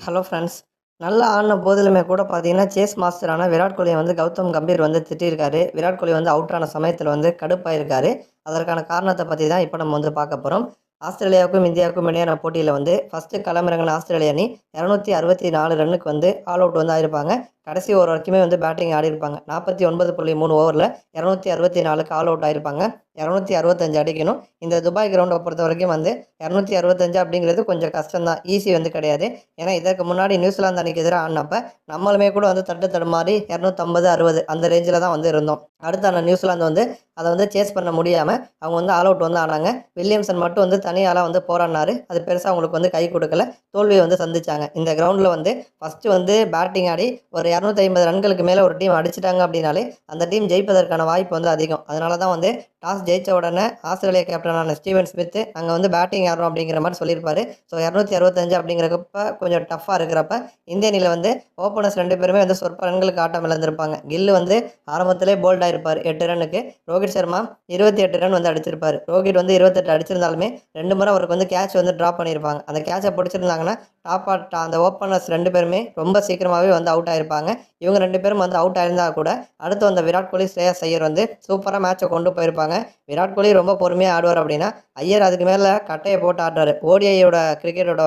Hello friends நல்லா ஆடின போதிலுமே கூட பார்த்தீங்கன்னா சேஸ் மாஸ்டரான விராட் கோலியை வந்து கௌதம் கம்பீர் வந்து திட்டிருக்காரு. விராட் கோலி வந்து அவுட் ஆன சமயத்தில் வந்து கடுப்பாயிருக்காரு. அதற்கான காரணத்தை பற்றி தான் இப்போ நம்ம வந்து பார்க்க போகிறோம் ஆஸ்திரேலியாவுக்கும் இந்தியாவுக்கும் இடையான போட்டியில் வந்து ஃபஸ்ட்டு களமிறங்கின ஆஸ்திரேலிய அணி இரநூத்தி அறுபத்தி நாலு ரன்னுக்கு வந்து ஆல் அவுட் வந்து ஆயிருப்பாங்க. கடைசி ஓவர் வரைக்குமே வந்து பேட்டிங் ஆடி இருப்பாங்க. நாற்பத்தி ஒன்பது புள்ளி மூணு ஓவரில் இரநூத்தி அறுபத்தி நாலுக்கு ஆல் அவுட் ஆயிருப்பாங்க. இரநூத்தி அறுபத்தஞ்சு அடிக்கணும். இந்த துபாய் கிரவுண்டை பொறுத்த வரைக்கும் வந்து இரநூத்தி அறுபத்தஞ்சு அப்படிங்கிறது கொஞ்சம் கஷ்டம்தான். ஈஸி வந்து கிடையாது. ஏன்னா இதற்கு முன்னாடி நியூசிலாந்து அணிக்கு எதிராக ஆடினப்ப நம்மளுமே கூட வந்து தட்டு தடுமாறி இரநூத்தம்பது அறுபது அந்த ரேஞ்சில் தான் வந்து இருந்தோம். அடுத்த அந்த நியூசிலாந்து வந்து அதை வந்து சேஸ் பண்ண முடியாமல் அவங்க வந்து ஆல் அவுட் வந்து ஆனாங்க. வில்லியம்சன் மட்டும் வந்து தனியாளாக வந்து போராடினார். அது பெருசாக அவங்களுக்கு வந்து கை கொடுக்கல. தோல்வியை வந்து சந்திச்சாங்க. இந்த கிரவுண்டில் வந்து ஃபஸ்ட்டு வந்து பேட்டிங் ஆடி ஒரு இரநூத்தி ஐம்பது ரன்களுக்கு மேலே ஒரு டீம் அடிச்சிட்டாங்க அப்படின்னாலே அந்த டீம் ஜெயிப்பதற்கான வாய்ப்பு வந்து அதிகம். அதனால தான் வந்து டாஸ் ஜெயித்த உடனே ஆஸ்திரேலியா கேப்டனான ஸ்டீவன் ஸ்மித் அங்கே வந்து பேட்டிங் ஆடணும் அப்படிங்கிற மாதிரி சொல்லியிருப்பாரு. ஸோ இரநூத்தி அறுபத்தஞ்சு அப்படிங்கிறப்ப கொஞ்சம் டஃப்பாக இருக்கிறப்ப இந்திய அணியில் வந்து ஓப்பனர்ஸ் ரெண்டு பேருமே வந்து சொற்ப ரன்களுக்கு ஆட்டம் இழந்திருப்பாங்க. கில்லு வந்து ஆரம்பத்திலே போல்டாக இருப்பார். எட்டு ரன்னுக்கு ரோஹித் சர்மா இருபத்தி எட்டு ரன் வந்து அடிச்சிருப்பார். ரோஹித் வந்து இருபத்தெட்டு அடிச்சிருந்தாலுமே ரெண்டு முறை அவருக்கு வந்து கேட்ச் வந்து ட்ராப் பண்ணியிருப்பாங்க. அந்த கேட்சை பிடிச்சிருந்தாங்கன்னா டாப் அந்த ஓப்பனர்ஸ் ரெண்டு பேருமே ரொம்ப சீக்கிரமாகவே வந்து அவுட் ஆயிருப்பாங்க. சொல்கிறாங்க இவங்க ரெண்டு பேரும் வந்து அவுட் ஆயிருந்தா கூட அடுத்து வந்த விராட் கோலி ஸ்ரேயஸ் ஐயர் வந்து சூப்பராக மேட்சை கொண்டு போயிருப்பாங்க. விராட் கோலி ரொம்ப பொறுமையாக ஆடுவார் அப்படின்னா ஐயர் அதுக்கு மேலே கட்டையை போட்டு ஆடுறாரு. ஓடிஐயோட கிரிக்கெட்டோட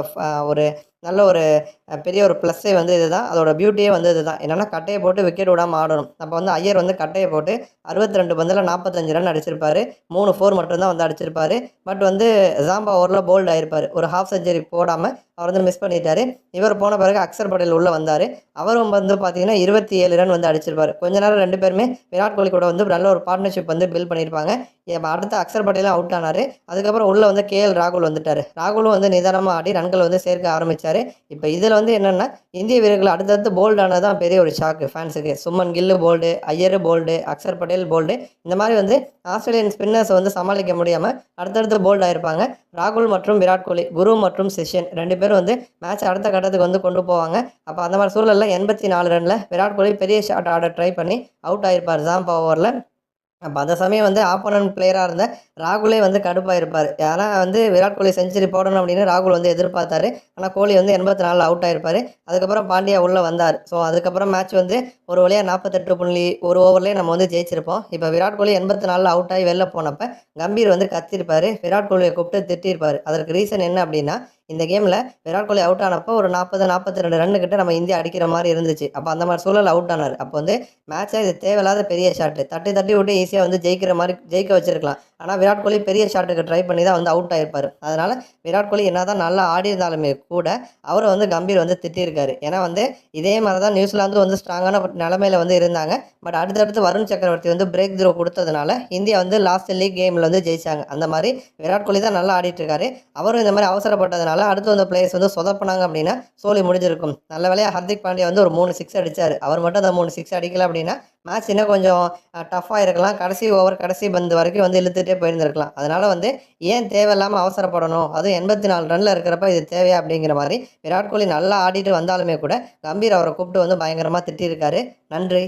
ஒரு நல்ல ஒரு பெரிய ஒரு ப்ளஸ்ஸே வந்து இதுதான். அதோட பியூட்டியே வந்து இதுதான். என்னென்னா கட்டையை போட்டு விக்கெட் விடாமல் ஆடணும். அப்போ வந்து ஐயர் வந்து கட்டையை போட்டு அறுபத்தி ரெண்டு பந்தில் நாற்பத்தஞ்சு ரன் அடிச்சிருப்பாரு. மூணு ஃபோர் மட்டும்தான் வந்து அடிச்சிருப்பாரு. பட் வந்து ஜாம்பா ஓவரில் போல்ட் ஆகிருப்பார் ஒரு ஹாஃப் செஞ்சுரி போடாமல் அவர் வந்து மிஸ் பண்ணிட்டாரு. இவர் போன பிறகு அக்சர் படேல் உள்ளே வந்தார். அவரும் வந்து பார்த்தீங்கன்னா இருபத்தி ஏழு ரன் வந்து அடிச்சிருப்பார். கொஞ்ச நேரம் ரெண்டு பேருமே விராட் கோலி கூட வந்து நல்ல ஒரு பார்ட்னர்ஷிப் வந்து பில்ட் பண்ணியிருப்பாங்க. அடுத்த அடுத்து அக்சர் பட்டேலும் அவுட் ஆனார். அதுக்கப்புறம் உள்ளே வந்து கேஎல் ராகுல் வந்துட்டார். ராகுலும் வந்து நிதானமாக ஆடி ரன்கள் வந்து சேர்க்க ஆரம்பித்தார் இப்போ இதில் வந்து என்னென்னா இந்திய வீரர்கள் அடுத்தடுத்து போல்டு ஆனது தான் பெரிய ஒரு ஷாக்கு ஃபேன்ஸுக்கு Shubman Gill bowled Iyer bowled Axar Patel bowled இந்த மாதிரி வந்து ஆஸ்திரேலியன் ஸ்பின்னர்ஸை வந்து சமாளிக்க முடியாமல் அடுத்தடுத்து போல்டு ஆயிருப்பாங்க. ராகுல் மற்றும் விராட் கோலி குரு மற்றும் சிஷன் ரெண்டு பேரும் வந்து மேட்ச் அடுத்த கட்டத்துக்கு வந்து கொண்டு போவாங்க. அப்போ அந்த மாதிரி சூழலில் எண்பத்தி நாலு ரனில் விராட் கோலி பெரிய ஷாட் ஆட ட்ரை பண்ணி அவுட் ஆகிருப்பார் ஜாம்பா ஓவரில் அப்போ அந்த சமயம் வந்து ஆப்போனன்ட் பிளேயராக இருந்த ராகுலே வந்து கடுப்பாக இருப்பார் ஏன்னா வந்து விராட் கோலி செஞ்சுரி போடணும் அப்படின்னு ராகுல் வந்து எதிர்பார்த்தாரு. ஆனால் கோலி வந்து எண்பத்தி நாலில் அவுட் ஆயிருப்பார். அதுக்கப்புறம் பாண்டியா உள்ளே வந்தார். ஸோ அதுக்கப்புறம் மேட்ச் வந்து ஒரு வழியாக நாற்பத்தெட்டு புள்ளி ஒரு ஓவர்லேயே நம்ம வந்து ஜெயிச்சிருப்போம். இப்போ விராட் கோலி எண்பத்தி நாலில் அவுட் ஆகி வெளில போனப்போ கம்பீர் வந்து கத்திருப்பார். விராட் கோலியை கூப்பிட்டு திட்டிருப்பார். அதற்கு ரீசன் என்ன அப்படின்னா இந்த கேமில் விராட் கோலி அவுட் ஆனப்போ ஒரு நாற்பது நாற்பத்தி ரெண்டு ரன்னு கிட்ட நம்ம இந்தியா அடிக்கிற மாதிரி இருந்துச்சு. அப்போ அந்த மாதிரி சூழல் அவுட் ஆனார். அப்போ வந்து மேட்சாக இது தேவையில்லாத பெரிய ஷாட்டு தட்டி தட்டி விட்டு ஈஸியாக வந்து ஜெயிக்கிற மாதிரி ஜெயிக்க வச்சிருக்கலாம். ஆனால் விராட் கோலி பெரிய ஷாட்டுக்கு ட்ரை பண்ணி தான் வந்து அவுட் ஆகிருப்பார் அதனால் விராட் கோலி என்ன தான் நல்லா ஆடி இருந்தாலுமே கூட அவரை வந்து கம்பீர் வந்து திட்டிருக்காரு. ஏன்னா வந்து இதே மாதிரி தான் நியூசிலாந்து வந்து ஸ்ட்ராங்கான நிலமையில வந்து இருந்தாங்க. பட் அடுத்தடுத்து வருண் சக்கரவர்த்தி வந்து பிரேக் த்ரோ கொடுத்ததுனால இந்தியா வந்து லாஸ்ட் லீக் கேமில் வந்து ஜெயிச்சாங்க. அந்த மாதிரி விராட் கோலி தான் நல்லா ஆடிட்டு இருக்காரு. அவரும் இந்த மாதிரி அவசரப்பட்டதுனால அடுத்து வந்த பிளேயர்ஸ் வந்து சொதப்பினாங்க அப்படின்னா சோலி முடிஞ்சிருக்கும். நல்ல வேலையாக ஹர்திக் பாண்டியா வந்து ஒரு மூணு சிக்ஸ் அடித்தார் அவர் மட்டும் அந்த மூணு சிக்ஸ் அடிக்கல அப்படின்னா மேட்ச் இன்னும் கொஞ்சம் டஃப்பாக இருக்கலாம். கடைசி ஓவர் கடைசி பந்து வரைக்கும் வந்து இழுத்துகிட்டே போயிருந்திருக்கலாம். அதனால் வந்து ஏன் தேவையில்லாமல் அவசரப்படணும்? அதுவும் எண்பத்தி நாலு ரனில் இருக்கிறப்ப இது தேவையா அப்படிங்கிற மாதிரி விராட் கோலி நல்லா ஆடிட்டு வந்தாலுமே கூட கம்பீர் அவரை கூப்பிட்டு வந்து பயங்கரமாக திட்டியிருக்காரு. நன்றி.